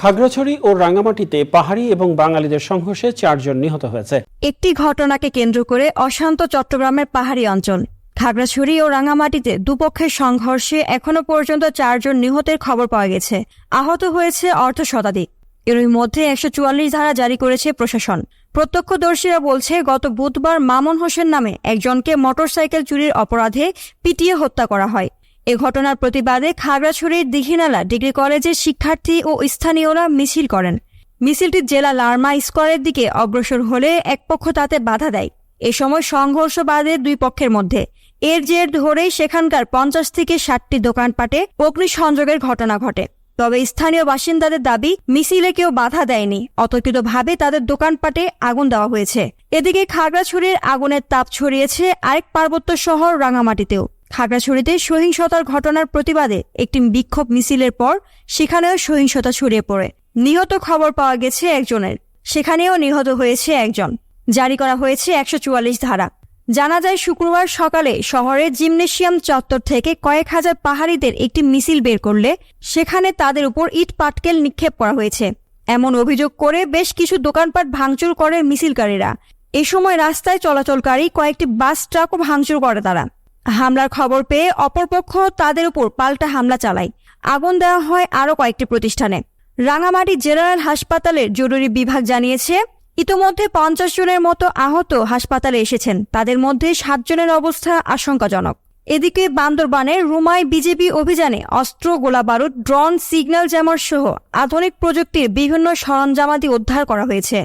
খাগড়াছড়ি ও রাঙামাটিতে পাহাড়ি এবং বাঙালিদের সংঘর্ষে চারজন নিহত হয়েছে। একটি ঘটনাকে কেন্দ্র করে অশান্ত চট্টগ্রামের পাহাড়ি অঞ্চল। খাগড়াছড়ি ও রাঙামাটিতে দুপক্ষের সংঘর্ষে এখনও পর্যন্ত চারজন নিহতের খবর পাওয়া গেছে। আহত হয়েছে অর্ধ শতাধিক। এরই মধ্যে একশো চুয়াল্লিশ ধারা জারি করেছে প্রশাসন। প্রত্যক্ষদর্শীরা বলছে, গত বুধবার মামুন হোসেন নামে একজনকে মোটরসাইকেল চুরির অপরাধে পিটিয়ে হত্যা করা হয়। এ ঘটনার প্রতিবাদে খাগড়াছড়ির দিঘিনালা ডিগ্রি কলেজের শিক্ষার্থী ও স্থানীয়রা মিছিল করেন। মিছিলটি জেলা লার্মা স্কোয়ারের দিকে অগ্রসর হলে এক পক্ষ তাতে বাধা দেয়। এ সময় সংঘর্ষ বাধে দুই পক্ষের মধ্যে। এর জের ধরেই সেখানকার পঞ্চাশ থেকে ষাটটি দোকানপাটে অগ্নিসংযোগের ঘটনা ঘটে। তবে স্থানীয় বাসিন্দাদের দাবি, মিছিলে কেউ বাধা দেয়নি। অতর্কিতভাবে তাদের দোকানপাটে আগুন দেওয়া হয়েছে। এদিকে খাগড়াছড়ির আগুনের তাপ ছড়িয়েছে আরেক পার্বত্য শহর রাঙামাটিতেও। খাগড়াছড়িতে সহিংসতার ঘটনার প্রতিবাদে একটি বিক্ষোভ মিছিলের পর সেখানেও সহিংসতা ছড়িয়ে পড়ে। নিহত খবর পাওয়া গেছে একজনের। সেখানেও নিহত হয়েছে একজন। জারি করা হয়েছে একশো চুয়াল্লিশ ধারা। জানা যায়, শুক্রবার সকালে শহরের জিমনেশিয়াম চত্বর থেকে কয়েক হাজার পাহাড়িদের একটি মিছিল বের করলে সেখানে তাদের উপর ইট পাটকেল নিক্ষেপ করা হয়েছে। এমন অভিযোগ করে বেশ কিছু দোকানপাট ভাঙচুর করে মিছিলকারীরা। এ সময় রাস্তায় চলাচলকারী কয়েকটি বাস ট্রাকও ভাঙচুর করে তারা। হামলার খবর পেয়ে অপরপক্ষ তাদের উপর পাল্টা হামলা চালায়। আগুন দেওয়া হয় আরও কয়েকটি প্রতিষ্ঠানে। রাঙামাটি জেনারেল হাসপাতালের জরুরি বিভাগ জানিয়েছে, ইতোমধ্যে পঞ্চাশ জনের মতো আহত হাসপাতালে এসেছেন। তাদের মধ্যে সাতজনের অবস্থা আশঙ্কাজনক। এদিকে বান্দরবানের রুমায় বিজেপি অভিযানে অস্ত্র, গোলাবারুদ, ড্রোন, সিগন্যাল জ্যামার সহ আধুনিক প্রযুক্তির বিভিন্ন সরঞ্জামাদি উদ্ধার করা হয়েছে।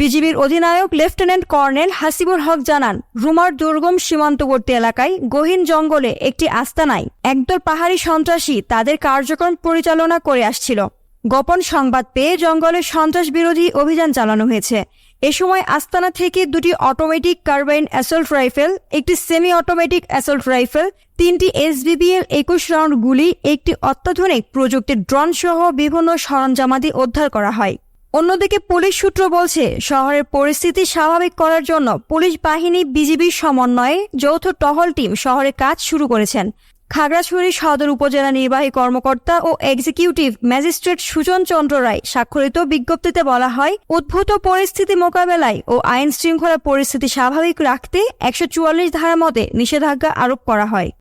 বিজিবির অধিনায়ক লেফটেন্যান্ট কর্নেল হাসিবুল হক জানান, রুমার দুর্গম সীমান্তবর্তী এলাকায় গহীন জঙ্গলে একটি আস্তানায় একদল পাহাড়ি সন্ত্রাসী তাদের কার্যক্রম পরিচালনা করে আসছিল। গোপন সংবাদ পেয়ে জঙ্গলে সন্ত্রাস বিরোধী অভিযান চালানো হয়েছে। এ সময় আস্তানা থেকে দুটি অটোমেটিক কার্বাইন অ্যাসল্ট রাইফেল, একটি সেমি অটোমেটিক অ্যাসল্ট রাইফেল, তিনটি এসবিবিএল একুশ রাউন্ড গুলি, একটি অত্যাধুনিক প্রযুক্তির ড্রোন সহ বিভিন্ন সরঞ্জামাদি উদ্ধার করা হয়। অন্যদিকে পুলিশ সূত্র বলছে, শহরের পরিস্থিতি স্বাভাবিক করার জন্য পুলিশ বাহিনী বিজিবির সমন্বয়ে যৌথ টহল টিম শহরে কাজ শুরু করেছেন। খাগড়াছড়ি সদর উপজেলা নির্বাহী কর্মকর্তা ও এক্সিকিউটিভ ম্যাজিস্ট্রেট সুজন চন্দ্র রায় স্বাক্ষরিত বিজ্ঞপ্তিতে বলা হয়, উদ্ভূত পরিস্থিতি মোকাবেলায় ও আইন শৃঙ্খলা পরিস্থিতি স্বাভাবিক রাখতে একশো চুয়াল্লিশ ধারা মতে নিষেধাজ্ঞা আরোপ করা হয়।